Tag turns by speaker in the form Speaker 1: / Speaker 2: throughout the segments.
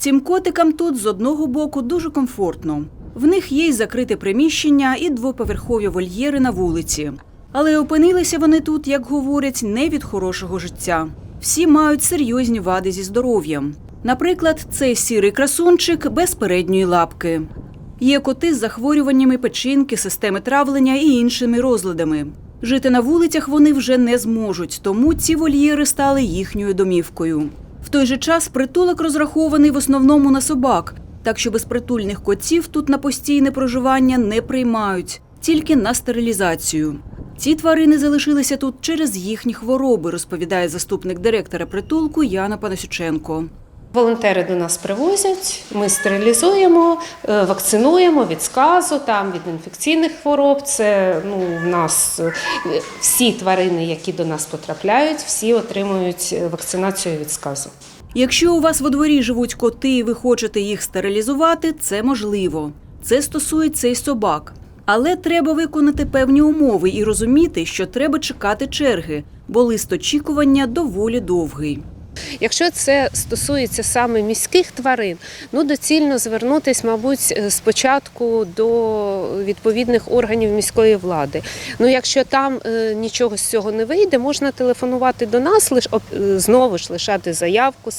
Speaker 1: Цим котикам тут з одного боку дуже комфортно. В них є й закрите приміщення, і двоповерхові вольєри на вулиці. Але опинилися вони тут, як говорять, не від хорошого життя. Всі мають серйозні вади зі здоров'ям. Наприклад, цей сірий красунчик без передньої лапки. Є коти з захворюваннями печінки, системи травлення і іншими розладами. Жити на вулицях вони вже не зможуть, тому ці вольєри стали їхньою домівкою. В той же час притулок розрахований в основному на собак, так що безпритульних котів тут на постійне проживання не приймають, тільки на стерилізацію. Ці тварини залишилися тут через їхні хвороби, розповідає заступник директора притулку Яна Панасюченко.
Speaker 2: Волонтери до нас привозять, ми стерилізуємо, е, вакцинуємо від сказу, там від інфекційних хвороб. Це ну, в нас е, всі тварини, які до нас потрапляють, всі отримують е, вакцинацію від сказу.
Speaker 1: Якщо у вас во дворі живуть коти і ви хочете їх стерилізувати, це можливо. Це стосується і собак. Але треба виконати певні умови і розуміти, що треба чекати черги, бо лист очікування доволі довгий.
Speaker 2: Якщо це стосується саме міських тварин, ну доцільно звернутися, мабуть, е, спочатку до відповідних органів міської влади. Ну, якщо там е, нічого з цього не вийде, можна телефонувати до нас, лиш е, знову ж лишати заявку,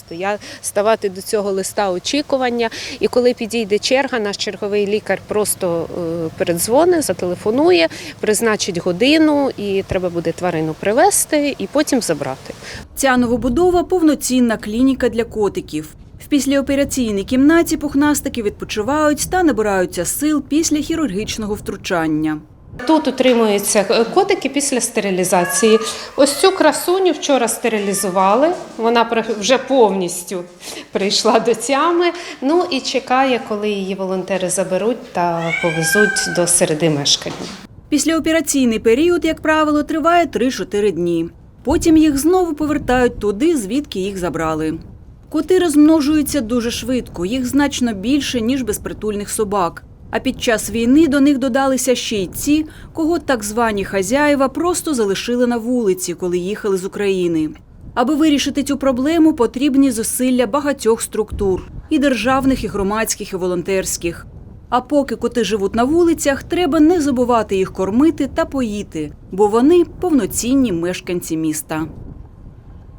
Speaker 2: ставати до цього листа очікування. І коли підійде черга, наш черговий лікар просто передзвонить, зателефонує, призначить годину, і треба буде тварину привезти і потім забрати.
Speaker 1: Ця новобудова повноцінна клініка для котиків. В післяопераційній кімнаті пухнастики відпочивають та набираються сил після хірургічного втручання.
Speaker 2: Тут утримуються е, котики після стерилізації. Ось цю красуню вчора стерилізували. Вона вже повністю прийшла до тями. Ну і чекає, коли її волонтери заберуть та повезуть до середи мешкання.
Speaker 1: Післяопераційний період, як правило, триває 3-4 дні. Потім їх знову повертають туди, звідки їх забрали. Коти розмножуються дуже швидко, їх значно більше, ніж безпритульних собак. А під час війни до них додалися ще й ті, кого так звані хазяїва просто залишили на вулиці, коли їхали з України. Аби вирішити цю проблему, потрібні зусилля багатьох структур і державних, і громадських, і волонтерських. А поки коти живуть на вулицях, треба не забувати їх кормити та поїти, бо вони повноцінні мешканці міста.